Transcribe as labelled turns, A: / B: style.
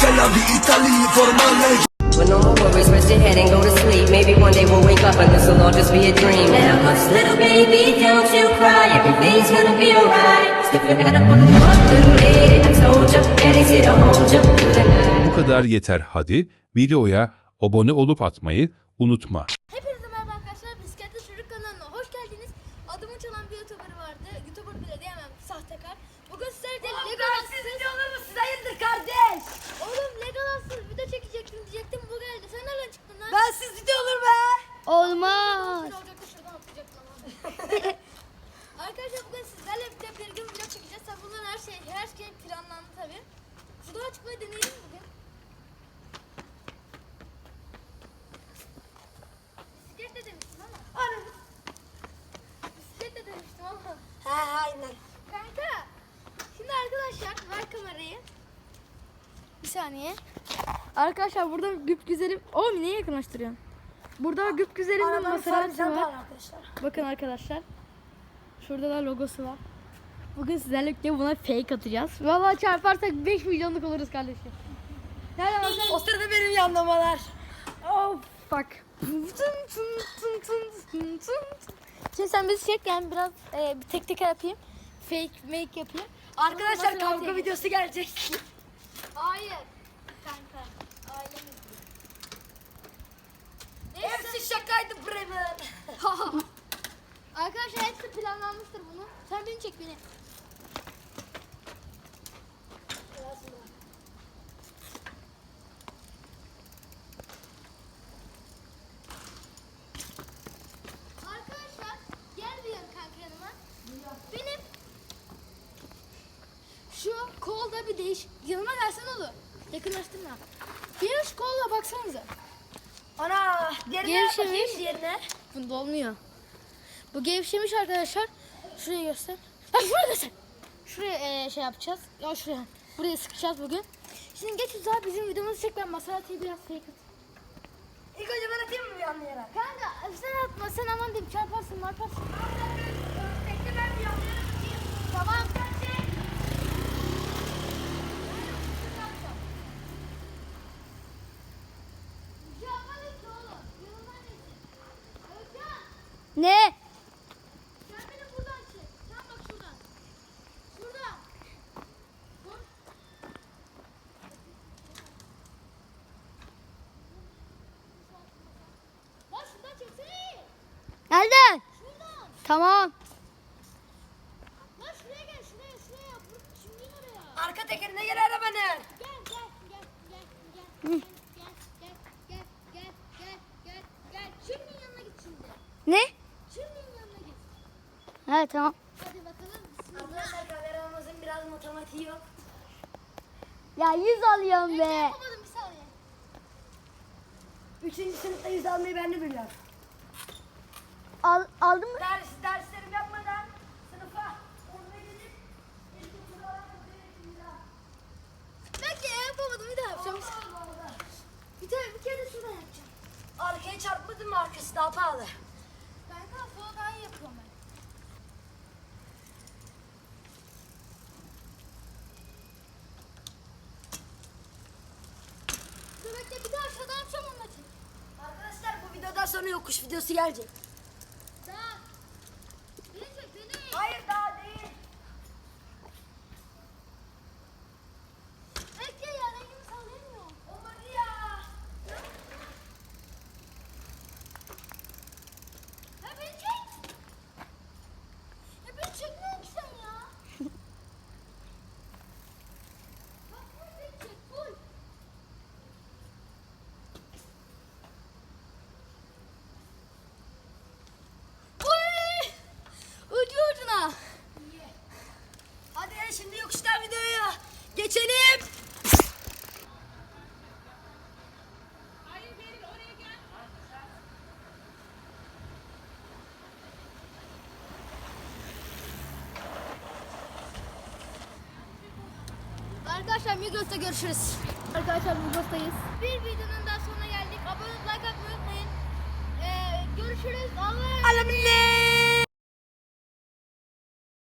A: se la vita lì formale
B: With no more worries, rest your head and go to sleep. Maybe one day we'll wake up and this will all just be a dream. Now, hush, little baby, don't you cry. Everything's gonna be alright. Stick your head up on the floor, little lady. I told you, daddy's here to hold you through the night.
C: Bu kadar yeter hadi. Videoya abone olup atmayı unutma.
D: Hepinize Arkadaşlar bugün sizlerle birlikte bir gün video çekeceğiz. Tabii bunların her şey, her şey planlandı tabii. Şuradan çıkmayı deneyelim bugün. Bisiklet de demiştim ama.
E: Ana.
D: Bisiklet de demiştim ama.
E: He aynen.
D: Kanka. Şimdi arkadaşlar ver kamerayı. Bir saniye. Arkadaşlar burada güp güzelim. Oğlum niye yakınlaştırıyorsun? Burada güp güzelim bir
E: Arabanın
D: Maserati var
E: arkadaşlar.
D: Bakın arkadaşlar. Şurada da logosu var. Bugün sizlerle birlikte buna fake atacağız. Vallahi çarparsak 5 milyonluk oluruz kardeşim. Nereden baksan?
E: O sırada benim yanlamalar.
D: Oh fuck. Şimdi sen bizi çek yani biraz e, bir tek tek yapayım. Fake make yapayım.
E: Arkadaşlar
D: Maserati
E: kavga videosu gelecek.
D: Hayır. Kanka. Ailemiz.
E: Hepsi şakaydı Bremen.
D: Arkadaşlar hepsi planlanmıştır bunu. Sen beni çek beni. Arkadaşlar gel bir yan kanka yanıma. Benim şu kolda bir değiş. Yanıma gelsen olur. Yakınlaştırma. Benim şu kolla baksanıza.
E: Ana diğerine
D: Gevşemiş.
E: bakayım diğerine.
D: Bunda olmuyor. Bu gevşemiş arkadaşlar. Şuraya göster. Ha şuraya göster. Şuraya e, şey yapacağız. Ya şuraya. Buraya sıkacağız bugün. Şimdi geç uzağa bizim videomuzu çek ben Maserati'yi biraz fake at.
E: İlk önce ben atayım mı yanlayarak?
D: Kanka sen atma sen aman diyeyim çarparsın marparsın.
E: Bekle ben bir atayım.
D: Tamam. Ne? Sen beni buradan çek. Sen bak şuradan. Şuradan. Dur. Lan şuradan çeksene.
F: Nereden?
D: Şuradan.
F: Tamam.
D: Lan şuraya gel şuraya şuraya. Bur şimdi oraya.
E: Arka tekerine gel arabanın.
D: Gel gel gel gel gel. Gel gel gel gel gel gel gel. Şunun yanına git şimdi.
F: Ne?
D: Şunun yanına git.
F: Ha tamam.
D: Hadi bakalım. Bismillah.
E: Arkadaşlar kameramızın biraz matematiği yok.
F: Ya yüz alıyorum
D: Bekle
F: be.
D: yapamadım bir saniye.
E: Üçüncü sınıfta yüz almayı ben de biliyorum.
F: Al, aldın mı?
E: Ders, derslerimi yapmadan sınıfa orada gidip ilkokulu olarak
D: Bekle yapamadım bir daha yapacağım. Bir tane bir kere de şuradan yapacağım.
E: Arkaya çarpmadın mı arkası daha pahalı.
D: Kanka sola daha iyi yapıyorum ben. Dur bekle bir daha aşağıdan yapacağım onun için.
E: Arkadaşlar bu videodan sonra yokuş videosu gelecek.
D: Daha. Çek beni.
E: Hayır daha değil.
D: Bekle ya rengimi sallayamıyorum.
E: Olmadı ya.
D: Ya beni çek. Ya beni çekmiyorsun ki sen ya. Bak full beni çek full. Uy! Ucu ucuna.
E: Hadi şimdi yokuştan videoya geçelim.
D: Arkadaşlar Migros'ta görüşürüz. Arkadaşlar Migros'tayız. Bir videonun daha sonuna geldik. Abone olup like atmayı unutmayın. Ee, görüşürüz. Allah'a emanet.